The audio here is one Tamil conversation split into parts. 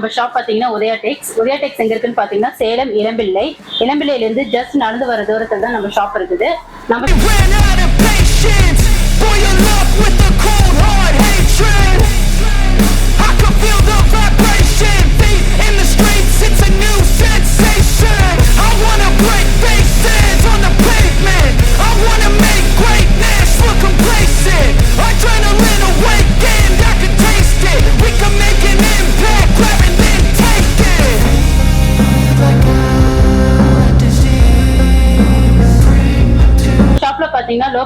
நம்ம ஷாப் பாத்தீங்கன்னா உதயா டெக்ஸ் உதயா டெக்ஸ் எங்க இருக்குன்னு பாத்தீங்கன்னா சேலம் இளம்பிள்ளை. இளம்பிள்ளையில இருந்து ஜஸ்ட் நடந்து வர தூரத்துல தான் நம்ம ஷாப் இருக்குது. நம்ம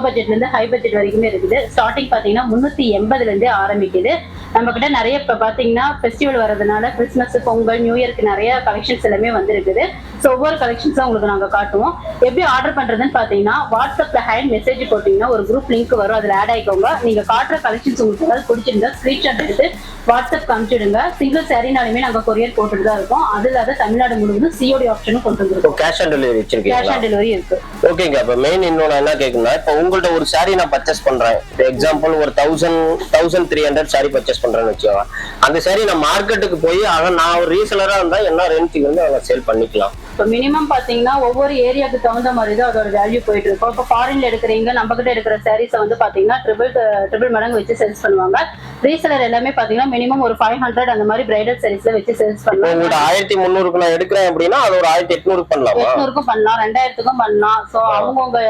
பட்ஜெட்ல இருந்து ஹை பட்ஜெட் வரைக்குமே இருக்குது. ஸ்டார்டிங் பாத்தீங்கன்னா முன்னூத்தி எண்பதுலேருந்து ஆரம்பிக்குது. நம்ம கிட்ட நிறைய இப்ப பாத்தீங்கன்னா ஃபெஸ்டிவல் வரதுனால கிறிஸ்மஸ் பொங்கல் நியூ இயர்க்கு நிறைய கலெக்ஷன்ஸ் எல்லாமே வந்திருக்குது. ஸோ ஒவ்வொரு கலெக்ஷன்ஸும் உங்களுக்கு நாங்க காட்டுவோம். எப்படி ஆர்டர் பண்றதுன்னு பாத்தீங்கன்னா வாட்ஸ்அப்ல ஹேண்ட் மெசேஜ் போட்டீங்கன்னா ஒரு குரூப் லிங்க் வரும். அதுல ஆட் ஆயிக்கோங்க. நீங்க காட்டுற கலெக்ஷன்ஸ் உங்களுக்கு ஏதாவது பிடிச்சிருந்தா ஸ்கிரீன்ஷாட் எடுத்து வாட்ஸ்அப் அனுப்பிச்சிடுங்க. சிங்கிள் சாரினாலுமே நாங்க கொரியர் போட்டுட்டு தான் இருக்கோம். அது இல்லாத தமிழ்நாடு முழுவதும் சிஓடி ஆப்ஷனும் கொண்டு வந்திருக்கோம். கேஷ் ஆன் டெலிவரி கேஷ் வச்சிருக்கீங்களா? ஆன் டெலிவரி இருக்கு. ஓகேங்க அப்ப மெயின் இன்னொன்னு என்ன கேக்குன்னா இப்ப உங்கள்ட்ட ஒரு saree நான் பர்ச்சேஸ் பண்றேன். எக்ஸாம்பிள் ஒரு thousand thousand three hundred sari purchase பண்றேன்னு வச்சுக்கோங்க. அந்த saree நான் மார்க்கெட்டுக்கு போய் அதை நான் ஒரு ரீசெலரா இருந்தா என்ன ரெண்ட்டுக்கு வந்து அதை சேல் பண்ணிக்கலாம். இப்போ மினிமம் பாத்தீங்கன்னா ஒவ்வொரு ஏரியாவுக்கு தகுந்த மாதிரி தான் அதோட வேல்யூ போயிட்டு இருக்கும். இப்போ ஃபாரின்ல எடுக்கிறீங்க நம்ம கிட்ட எடுக்கிற சாரீஸ் வந்து பாத்தீங்கன்னா ட்ரிபிள் ட்ரிபிள் மடங்கு வச்சு சேல்ஸ் பண்ணுவாங்க. ரீசெலர் எல்லாமே பாத்தீங்கன்னா மினிமம் ஒரு ஃபைவ் ஹண்ட்ரட் அந்த மாதிரி பிரைடல் சாரீஸ்ல வச்சு சேல்ஸ் பண்ணுவாங்க உங்கள்ட்ட ஆயிரத்தி முந்நூறுக்கு நான் எடுக்கிறேன் அப்படின்னா அது ஒரு ஆயிரத்தி எட்நூறுக்கு பண்ணலாமா? எட்நூறுக்கும் பண்ணலாம் ரெண்டாயிரத்துக்கும் பண்ணலாம். ஸோ அவங்கவுங்க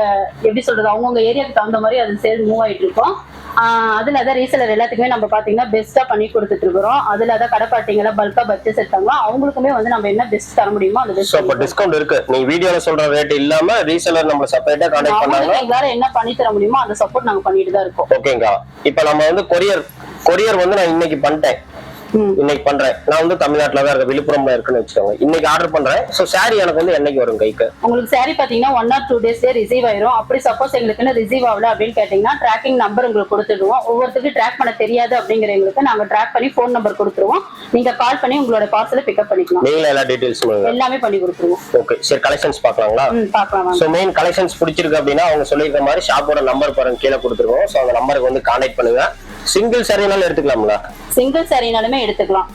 எப்படி சொல்றது அவங்கவுங்க ஏரியாவுக்கு தகுந்த மாதிரி அது சேல் மூவ் ஆயிட்டு இருக்கும். அதுல தான் ரீசெலர் எல்லாத்துக்குமே நம்ம பாத்தீங்கன்னா பெஸ்ட்டா பண்ணி கொடுத்துட்டு இருக்கிறோம். அதுல தான் கடைப்பாட்டிங்களா பல்கா பர்ச்சேஸ் எடுத்தாங்களோ அவங்களுக்குமே வந்து நம்ம என்ன பெஸ்ட் தர முடியுமோ அந்த சோ இப்போ பெஸ்ட் டிஸ்கவுண்ட் இருக்கு. நீங்க வீடியோல சொல்ற ரேட் இல்லாம ரீசெலர் நம்மள செப்பரேட்டா கான்டாக்ட் பண்ணாங்க எங்களால என்ன பண்ணி தர முடியுமோ அந்த சப்போர்ட் நாங்க பண்ணிட்டு தான் இருக்கோம். ஓகேங்க இப்ப நம்ம வந்து கொரியர் கொரியர் வந்து நான் இன்னைக்கு பண்ணிட்டேன். இன்னைக்கு பண்றேன். நான் வந்து தமிழ்நாட்டுல தான் இருக்கேன். விழுப்புரம்ல இருக்குன்னு வச்சுக்கோங்க. இன்னைக்கு ஆர்டர் பண்றேன். சோ saree எனக்கு வந்து என்னைக்கு வரும் கைக்கு? உங்களுக்கு saree பாத்தீங்கன்னா ஒன் ஆர் டூ டேஸ்லயே ரிசீவ் ஆயிரும். அப்படி சப்போஸ் எங்களுக்கு ரிசீவ் ஆகல அப்படின்னு கேட்டீங்கன்னா ட்ராக்கிங் நம்பர் உங்களுக்கு கொடுத்துடுவோம். ஒவ்வொருத்தருக்கு ட்ராக் பண்ண தெரியாது அப்படிங்கிறவங்களுக்கு நாங்க ட்ராக் பண்ணி ஃபோன் நம்பர் கொடுத்துருவோம். நீங்க கால் பண்ணி உங்களோட பார்சலை பிக்கப் பண்ணிக்கலாம். நீங்களே எல்லா டீடைல்ஸ் எல்லாமே பண்ணி கொடுத்துருவோம். ஓகே சரி கலெக்ஷன்ஸ் பார்க்கலாங்களா? ம் பார்க்கலாம் வாங்க. ஸோ மெயின் கலெக்ஷன்ஸ் பிடிச்சிருக்கு அப்படின்னா அவங்க சொல்லியிருக்க மாதிரி ஷாப்போட நம்பர் பாருங்க. கீழே கொடுத்துருக்கோம். ஸோ அந்த நம்பருக்கு வந்து கான்டாக்ட் பண்ணுங்க. சிங்கிள் சரினாலும் எடுத்துக்கலாம்ல? சிங்கிள் சாரினாலுமே எடுத்துக்கலாம்.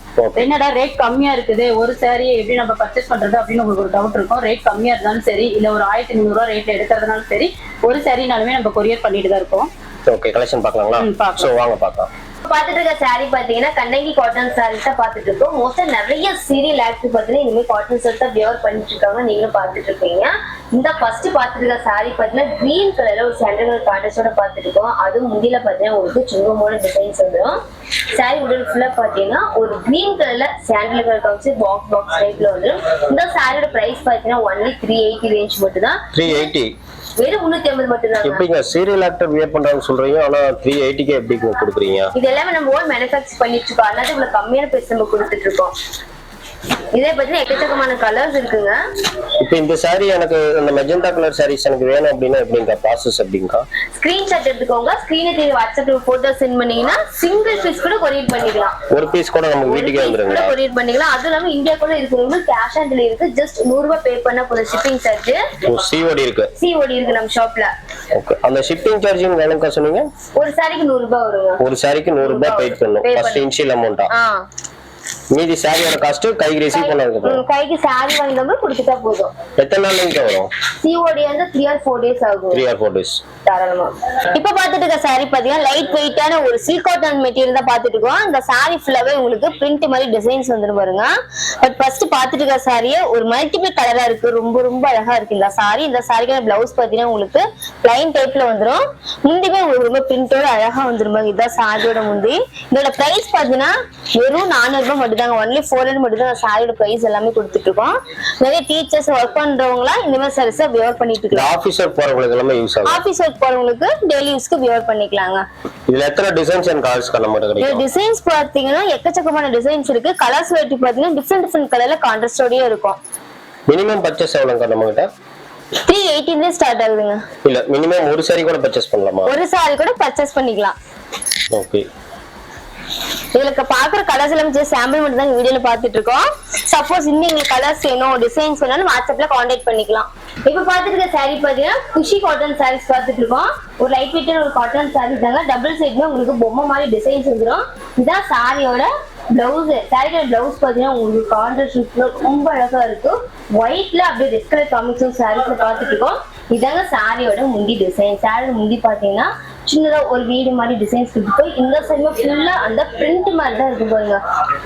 என்னடா ரேட் கம்மியா இருக்குது? ஒரு சாரியை எப்படி நம்ம பர்ச்சேஸ் பண்றது அப்படின்னு உங்களுக்கு ஒரு டவுட் இருக்கும். ரேட் கம்மியா இருந்தாலும் சரி இல்ல ஒரு ஆயிரத்தி முந்நூறு ரூபா ரேட்ல எடுக்கிறதுனாலும் சரி ஒரு சாரினாலுமே நம்ம கொரியர் பண்ணிட்டு தான் இருக்கோம். Okay collection பார்க்கலாங்களா. ஸோ வாங்க பார்க்கலாம். பாத்துட்டு இருக்க saree பாத்தீங்கன்னா கண்ணகி காட்டன் சாரீஸ் தான் பாத்துட்டு இருக்கோம். மோஸ்டா நிறைய சீரியல் ஆக்டர் பாத்தீங்கன்னா இனிமே காட்டன் ஷர்ட் தான் வியர் பண்ணிட்டு இருக்காங்க. நீங்களும் பாத்துட்டு இருக்கீங்க இந்த ஃபர்ஸ்ட் பாத்துட்டு இருக்க saree பாத்தீங்கன்னா கிரீன் கலர்ல ஒரு சென்டர் கான்டெஸ்டோட பாத்துட்டு இருக்கோம். அதுவும் முந்தில பாத்தீங்கன்னா உங்களுக்கு சுங்கமோட டிசைன்ஸ் வந்துடும் saree உடல் ஃபுல்லா பாத்தீங்கன்னா ஒரு கிரீன் கலர்ல சாண்டல் கலர் கவுச்சு பாக்ஸ் பாக்ஸ் டைப்ல வந்துடும் இந்த சாரியோட பிரைஸ் பாத்தீங்கன்னா ஒன்லி த்ரீ எயிட்டி ரேஞ்ச் மட்டும் தான் த்ரீ எயிட்டி வெறும் முன்னூத்தி ஐம்பது மட்டும் தான் எப்படிங்க? சீரியல் ஆக்டர் வியர் பண்றாங்கன்னு சொல்றீங்க. ஆனா த்ரீ எயிட்டிக்கு எப்படி கொடுக்குறீங்க? இது எல்லாமே நம்ம ஓன் மேனுஃபேக்சர் பண்ணிட்டு இருக்கோம். அதனால இவ்வளவு கம்மியான பிரைஸ் நம்ம கொடுத்துட்டு இருக்கோம். இதே பத்தின எக்கச்சக்கமான கலர்ஸ் இருக்குங்க. இப்போ இந்த saree எனக்கு இந்த மெஜந்தா கலர் sarees எனக்கு வேணும் அப்படின்னா எப்படிங்க? ப்ராசஸ் எப்படிங்கக்கா ஸ்கிரீன்ஷாட் எடுத்துக்கோங்க. ஸ்கிரீனை தேடி வாட்ஸ்அப்ல போட்டோ சென்ட் பண்ணீங்கன்னா சிங்கிள் பீஸ் கூட கொரியர் பண்ணிக்கலாம் ஒரு பீஸ் கூட நமக்கு வீட்டுக்கே வந்துருங்களா? கொரியர் பண்ணிக்கலாம். அதுவும் இல்லாம இந்தியாக்குள்ள இருக்கிறவங்க கேஷ் ஆன் டெலிவரி இருக்கு ஜஸ்ட் நூறு ரூபாய் பே பண்ணா போதும் ஷிப்பிங் சார்ஜ் ஓ சிஓடி இருக்கு. சிஓடி இருக்கு நம்ம ஷாப்ல ஓகே அந்த ஷிப்பிங் சார்ஜிங் வேணும்க்கா சொன்னீங்க? ஒரு சாரிக்கு நூறு ரூபாய் வருங்க. ஒரு சாரிக்கு நூறு ரூபாய் பே பண்ணணும். ஃபர்ஸ்ட். இன்ஷியல் அமௌண்ட்டா ஆ. மீதி சாரியோட காஸ்ட் கைக்கு ரிசீவ் அப்புறம். ம், கைக்கு சாரி வாங்கினோம்னா கொடுத்துட்டா போதும். எத்தனை நாள் இங்க வரும்? சிஓடி வந்து த்ரீ ஆர் ஃபோர் டேஸ் ஆகும். த்ரீ ஆர் ஃபோர் டேஸ் தாராளமா. இப்ப பாத்துட்டு இருக்க saree பாத்தீங்கன்னா லைட் வெயிட்டான ஒரு சில்க் காட்டன் மெட்டீரியல் தான் பாத்துட்டு இருக்கோம். இந்த saree ஃபுல்லாவே உங்களுக்கு பிரிண்ட் மாதிரி டிசைன்ஸ் வந்துடும் பாருங்க. பட் ஃபர்ஸ்ட் பாத்துட்டு இருக்க சாரியே ஒரு மல்டிபிள் கலரா இருக்கு. ரொம்ப ரொம்ப அழகா இருக்கு இந்த saree. இந்த சாரிக்கான பிளவுஸ் பாத்தீங்கன்னா உங்களுக்கு பிளைன் டைப்ல வந்துரும். முந்திமே உங்களுக்கு ரொம்ப பிரிண்டோட அழகா வந்துரும் இதுதான் சாரியோட முந்தி. இதோட பிரைஸ் பாத்தீங்கன்னா வெறும் நானூறு ரூபாய் மட்டும் தாங்க ஒன்லி ஃபோர் ஹண்ட்ரட் மட்டும் தான் சாரியோட பிரைஸ் எல்லாமே கொடுத்துட்டு இருக்கோம் நிறைய டீச்சர்ஸ் ஒர்க் பண்றவங்களா இந்த மாதிரி சாரீஸ் வியர் பண்ணிட்டு இந்த இருக்காங்க. ஆபீசர் போறவங்களுக்கு எல்லாமே யூஸ் ஆகும் ஒர்க் போறவங்களுக்கு டெய்லி யூஸ்க்கு வியர் பண்ணிக்கலாங்க. இதுல எத்தனை டிசைன்ஸ் அண்ட் கலர்ஸ் இந்த கிடைக்கும்? டிசைன்ஸ் பாத்தீங்கன்னா எக்கச்சக்கமான டிசைன்ஸ் இருக்கு. கலர்ஸ் வெரைட்டி பாத்தீங்கன்னா டிஃப்ரெண்ட் டிஃப்ரெண்ட் கலர்ல கான்ட்ராஸ்டோடயே இருக்கும். மினிமம் பர்ச்சேஸ் எவ்வளோங்க நம்ம கிட்ட த்ரீ எயிட்டிலே ஸ்டார்ட் ஆகுதுங்க. இல்ல மினிமம் ஒரு சாரி கூட பர்ச்சேஸ் பண்ணலாமா? ஒரு சாரி கூட பர்ச்சேஸ் பண்ணிக்கலாம். ஓகே இதுல பாக்குற கலர்ஸ் எல்லாம் ஜஸ்ட் சாம்பிள் மட்டும் தான் வீடியோல பாத்துட்டு இருக்கோம். சப்போஸ் இன்னும் எங்களுக்கு கலர்ஸ் வேணும் டிசைன்ஸ் வேணும் வாட்ஸ்அப்ல காண்டாக்ட் பண்ணிக்கலாம். இப்ப பாத்துட்டு இருக்க சாரி பாத்தீங்கன்னா குஷி காட்டன் சாரீஸ் பாத்துட்டு இருக்கோம். ஒரு லைட் வெயிட்டான ஒரு காட்டன் சாரீஸ் தாங்க டபுள் சைடுமே உங்களுக்கு பொம்மை மாதிரி டிசைன்ஸ் வந்துடும் இதான் சாரியோட பிளவுஸ் சாரியோட பிளவுஸ் பாத்தீங்கன்னா உங்களுக்கு கான்ட்ராஸ்ட் ரொம்ப அழகா இருக்கும். ஒயிட்ல அப்படியே ரெட் கலர் காமிக்ஸும் சாரீஸ்ல பாத்துட்டு இருக்கோம். இதாங்க சாரியோட முந்தி டிசைன் சாரியோட முந்தி பாத்தீங்கன்னா சின்னதா ஒரு வீடு மாதிரி டிசைன்ஸ் கொடுத்துருக்கோம் இந்த சைடுமே ஃபுல்லா அந்த பிரிண்ட் மாதிரி தான் இருக்கு பாருங்க.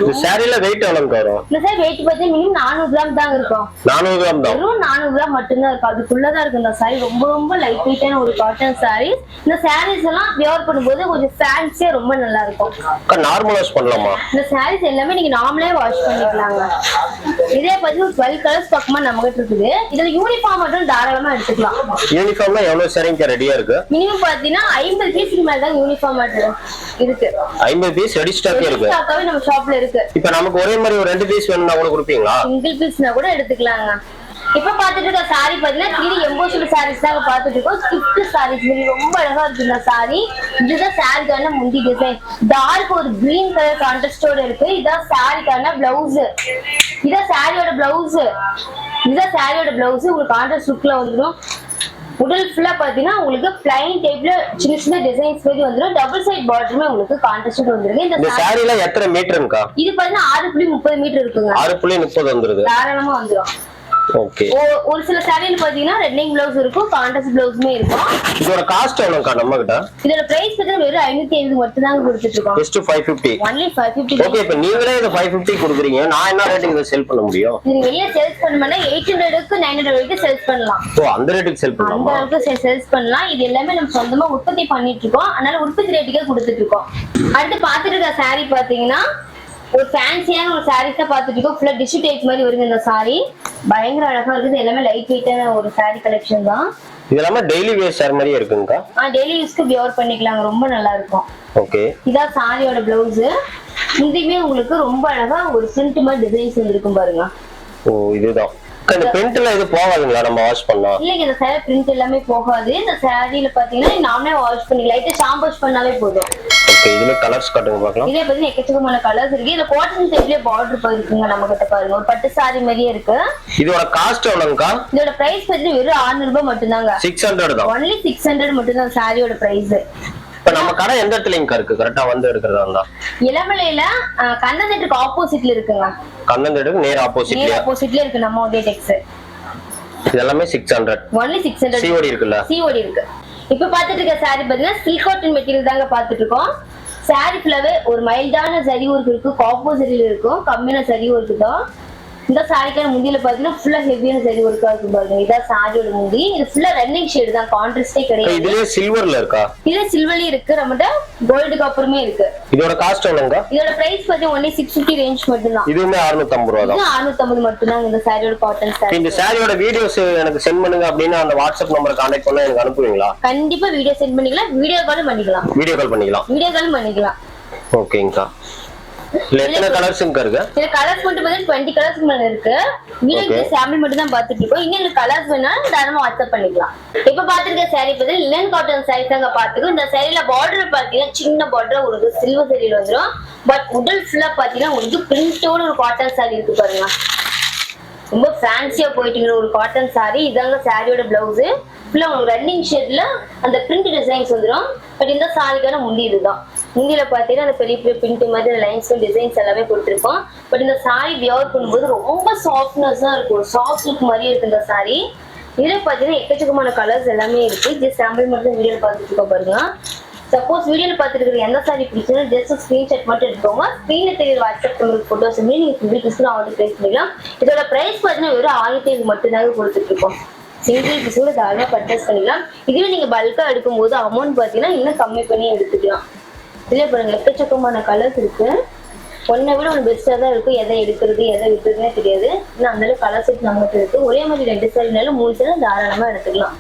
இந்த சாரில வெயிட் எவ்வளவுக்கு வரும்? இந்த சைடு வெயிட் பார்த்தீங்கன்னா மினிமம் நானூறு கிராம் தாங்க இருக்கும். நானூறு கிராம் தான். வெறும் நானூறு கிராம் மட்டும்தான் இருக்கும். அதுக்குள்ளதான் இருக்கு இந்த சாரி ரொம்ப ரொம்ப லைட் வெயிட்டான ஒரு காட்டன் சாரீஸ் இந்த சாரீஸ் எல்லாம் வியர் பண்ணும்போது கொஞ்சம் ஃபேன்சியா ரொம்ப நல்லா இருக்கும். நார்மல் வாஷ் பண்ணலாமா? இந்த சாரீஸ் எல்லாமே நீங்க நாமளே வாஷ் பண்ணிக்கலாங்க. இதே பத்தி ஒரு டுவெல் கலர்ஸ் பக்கமா நம்ம கிட்ட இருக்குது. இதுல யூனிஃபார்ம் மட்டும் தாராளமா எடுத்துக்கலாம். யூனிஃபார்ம்லாம் எவ்வளவு சரிங்க ரெடியா இருக்கு? மினிமம் பாத்தீங்கன்னா ஐம்பது பீஸுக்கு மேல தான் யூனிஃபார்ம் இருக்கு. ஐம்பது பீஸ் ரெடி ஸ்டாக்கே இருக்கு. ஸ்டாக்காவே நம்ம ஷாப்ல இருக்கு. இப்ப நமக்கு ஒரே மாதிரி ஒரு ரெண்டு பீஸ் வேணும்னா கூட கொடுப்பீங்களா? சிங்கிள் பீஸ்னா கூட எடுத்துக்கலாங்க. இப்ப பாத்துட்டு இருக்க சாரி பாத்தீங்கன்னா த்ரீ எம்போஷன் சாரீஸ் தான் பாத்துட்டு இருக்கோம். சாரீஸ் ரொம்ப அழகா இருக்கு இந்த சாரி இதுதான் சாரிக்கான முந்தி டிசைன் டார்க் ஒரு கிரீன் கலர் கான்ட்ராஸ்டோட இருக்கு. இதான் சாரிக்கான பிளவுஸ் இதான் சாரியோட பிளவுஸ் இதுதான் சாரியோட பிளவுஸ் உங்களுக்கு கான்ட்ராஸ்ட் லுக்ல வந்துடும் உடல் ஃபுல்லா பாத்தீங்கன்னா உங்களுக்கு பிளைன் டைப்ல சின்ன சின்ன டிசைன்ஸ் மாதிரி வந்துடும் டபுள் சைட் பார்டருமே உங்களுக்கு கான்ட்ராஸ்ட் வந்துருக்கு இந்த இந்த saree- சாரில எத்தனை மீட்டருங்கக்கா இது பாத்தீங்கன்னா ஆறு புள்ளி முப்பது மீட்டர் இருக்குங்க. ஆறு புள்ளி முப்பது வந்துருது. தாராளமா வந்துடும் ஓகே ஒரு சில சாரியில் பாத்தீங்கன்னா ரெட்டிங் பிளவுஸ் இருக்கும் கான்ட்ராஸ்ட் பிளவுஸுமே இருக்கும். இதோட காஸ்ட் எவ்வளவுக்கா நம்ம கிட்ட இதோட பிரைஸ் பார்த்தா வெறும் ஐநூத்தி ஐம்பது மட்டும் தாங்க கொடுத்துட்டு இருக்கோம் just five fifty only five fifty okay இப்ப நீங்களே இதை ஃபைவ் ஃபிஃப்டி கொடுக்குறீங்க. நான் என்ன ரேட்டுக்கு இதை செல் பண்ண முடியும்? இது வெளியே சேல்ஸ் பண்ணோம்னா எயிட் ஹண்ட்ரடுக்கு நைன் ஹண்ட்ரட் வரைக்கும் சேல்ஸ் பண்ணலாம். ஓ அந்த ரேட்டுக்கு செல் அந்த அளவுக்கு சேல்ஸ் பண்ணலாம். இது எல்லாமே நம்ம சொந்தமா உற்பத்தி பண்ணிட்டு இருக்கோம் அதனால உற்பத்தி ரேட்டுக்கே கொடுத்துட்டு இருக்கோம் அடுத்து பாத்துட்டு இருக்க saree பாத்தீங்கன்னா ஒரு ஃபேன்சியான ஒரு சாரீஸ் தான் இருக்கோம். ஃபுல்லா டிஷ்யூ டைப் மாதிரி வருது இந்த saree. பயங்கர அழகா இருக்குது. எல்லாமே லைட் வெயிட்டான ஒரு saree கலெக்ஷன் தான். இது எல்லாமே டெய்லி வேர் சார் மாதிரி இருக்குங்கக்கா டெய்லி யூஸ்க்கு வியர் பண்ணிக்கலாங்க. ரொம்ப நல்லா இருக்கும். ஓகே இதான் சாரியோட பிளவுஸ் இதுமே உங்களுக்கு ரொம்ப அழகா ஒரு பிரிண்ட் மாதிரி டிசைன்ஸ் வந்துருக்கும் பாருங்க. ஓ இதுதான். இந்த பிரிண்ட்ல இது போகாதுங்களா? நம்ம வாஷ் பண்ணா? இல்லைங்க இந்த சேரீ பிரிண்ட் எல்லாமே போகாது. இந்த சாரியில பாத்தீங்கன்னா நாமளே வாஷ் பண்ணி லைட்டா ஷாம்பு வாஷ் பண்ணாலே போதும். ஓகே இதுல கலர்ஸ் காட்டுங்க பார்க்கலாம். இதே பத்தி எக்கச்சக்கமான கலர்ஸ் இருக்கு. இதுல காட்டன் டைப்லயே பார்டர் போயிருக்குங்க நம்ம கிட்ட பாருங்க. ஒரு பட்டு சாரி மாதிரியே இருக்கு. இதோட காஸ்ட் எவ்வளவுங்கக்கா இதோட பிரைஸ் பாத்தீங்கன்னா வெறும் 600 ரூபாய் மட்டும்தாங்க. சிக்ஸ் ஹண்ட்ரட் தான். ஒன்லி சிக்ஸ் ஹண்ட்ரட் மட்டும்தான் சாரியோட பிரைஸ் இப்ப நம்ம கடை எந்த இடத்துலங்க இருக்கு? கரெக்டா வந்து எடுக்கிறதா இருந்தா? இளமலையில கண்ணந்தட்டுக்கு ஆப்போசிட்ல இருக்குங்க. கண்ணந்தெடுக்கு நேர் நேர் ஆப்போசிட்லயா ஆப்போசிட்ல இருக்கு நம்ம உதய டெக்ஸ் இது எல்லாமே six hundred only six hundred COD இருக்குல்ல? சிஓடி இருக்கு. இப்ப பாத்துட்டு இருக்க saree பாத்தீங்கன்னா சில்க் காட்டன் மெட்டீரியல் தாங்க பாத்துட்டு இருக்கோம். Saree ஃபுல்லாவே ஒரு மைல்டான சரி ஒர்க் இருக்கும் காப்போ சரியில இருக்கும் கம்மியான சரி ஒர்க் தான். இந்த சாரிக்கான முந்தியில பாத்தீங்கன்னா ஃபுல்லா ஹெவியான சரி ஒர்க்கா இருக்கும் பாருங்க. இதான் சாரியோட முந்தி. இது ஃபுல்லா ரன்னிங் ஷேடு தான். கான்ட்ராஸ்டே கிடையாது. இதுலயே சில்வர்ல இருக்கா? இதுல சில்வர்லயும் இருக்கு. நம்மகிட்ட கோல்டுக்கு அப்புறமே இருக்கு. இதோட காஸ்ட் எவ்வளவுங்க இதோட பிரைஸ் பாத்தீங்கன்னா ஒன்லி சிக்ஸ் ஃபிஃப்டி ரேஞ்ச் மட்டும்தான். இதுவுமே 650 ரூபா தான் அறுநூத்தம்பது மட்டும்தான். இந்த சாரியோட காட்டன் சாரி இந்த சாரியோட வீடியோஸ் எனக்கு சென்ட் பண்ணுங்க அப்படின்னு அந்த வாட்ஸ்அப் நம்பரை கான்டாக்ட் பண்ணா எனக்கு அனுப்புவீங்களா? கண்டிப்பா வீடியோ சென்ட் பண்ணிக்கலாம். வீடியோ காலும் பண்ணிக்கலாம். வீடியோ கால் பண்ணிக்கலாம். வீடியோ காலும் பண்ணிக்கலாம். ஓகேங்கக்கா எத்தனை கலர்ஸுங்க இருக்கு? இதுல கலர்ஸ் மட்டும் பார்த்தா டுவெண்ட்டி கலர்ஸ் மேல இருக்கு. Video Okay. சாம்பிள் மட்டும் தான் பார்த்துட்டு இருக்கோம். இன்னும் கலர்ஸ் வேணா தாராளமா வாட்ஸ்அப் பண்ணிக்கலாம். இப்ப பாத்துருக்க saree பத்தி லினன் காட்டன் சாரீஸ் தாங்க பாத்துக்கோ இந்த சாரில பார்டர் பாத்தீங்கன்னா சின்ன பார்டர் உங்களுக்கு சில்வர் சரியில் வந்துடும் பட் உடல் ஃபுல்லா பாத்தீங்கன்னா உங்களுக்கு பிரிண்டோட ஒரு காட்டன் saree இருக்கு பாருங்க. ரொம்ப ஃபேன்சியா போயிட்டு இருக்கிற ஒரு காட்டன் saree. இதாங்க சாரியோட பிளவுஸ் ஃபுல்லா உங்களுக்கு ரன்னிங் ஷேட்ல அந்த பிரிண்ட் டிசைன்ஸ் வந்துடும் பட் இந்த சாரிக்கான முந்தி இதுதான். முந்தியில பாத்தீங்கன்னா அந்த பெரிய பெரிய பிரிண்ட் மாதிரி லைன்ஸ் டிசைன்ஸ் எல்லாமே கொடுத்துருக்கோம். பட் இந்த சாரி வியர் பண்ணும்போது ரொம்ப சாஃப்ட்னஸ் தான் இருக்கும். சாஃப்ட் லுக் மாதிரியே இருக்கு இந்த சாரி இதில் பார்த்தீங்கன்னா எக்கச்சக்கமான கலர்ஸ் எல்லாமே இருக்கு. ஜஸ்ட் சாம்பிள் மட்டும் வீடியோ பார்த்துட்டு இருக்க பாருங்க. சப்போஸ் வீடியோவில் பார்த்துருக்கிற எந்த சாரி பிடிச்சதும் ஜஸ்ட் ஸ்கிரீன்ஷாட் மட்டும் எடுத்துக்கோங்க. ஸ்க்ரீன்ல தெரியுற வாட்ஸ்அப் நம்பருக்கு ஃபோட்டோஸ் வந்து நீங்க சிங்கிள் பீஸ் ஆர்டர் பிளேஸ் பண்ணிக்கலாம். இதோட பிரைஸ் பார்த்தீங்கன்னா வெறும் ஆயிரத்தி ஐநூறு மட்டும்தாங்க கொடுத்துட்டு இருக்கோம் சிங்கிள் பீஸ் கூட தாராளமாக பர்ச்சேஸ் பண்ணிக்கலாம். இதுவே நீங்கள் பல்காக எடுக்கும்போது அமௌண்ட் பார்த்தீங்கன்னா இன்னும் கம்மி பண்ணி எடுத்துக்கலாம். இதுல பாருங்க எக்கச்சக்கமான கலர்ஸ் இருக்கு. ஒன்றை விட ஒன்று பெஸ்ட்டாக தான் இருக்கும். எதை எடுக்கிறது எதை விட்டுறதுனே தெரியாது. இன்னும் அந்த அளவுக்கு கலர் செட் நம்மகிட்ட இருக்கு. ஒரே மாதிரி ரெண்டு சாரினாலும் மூணு சாரி தாராளமா எடுத்துக்கலாம்.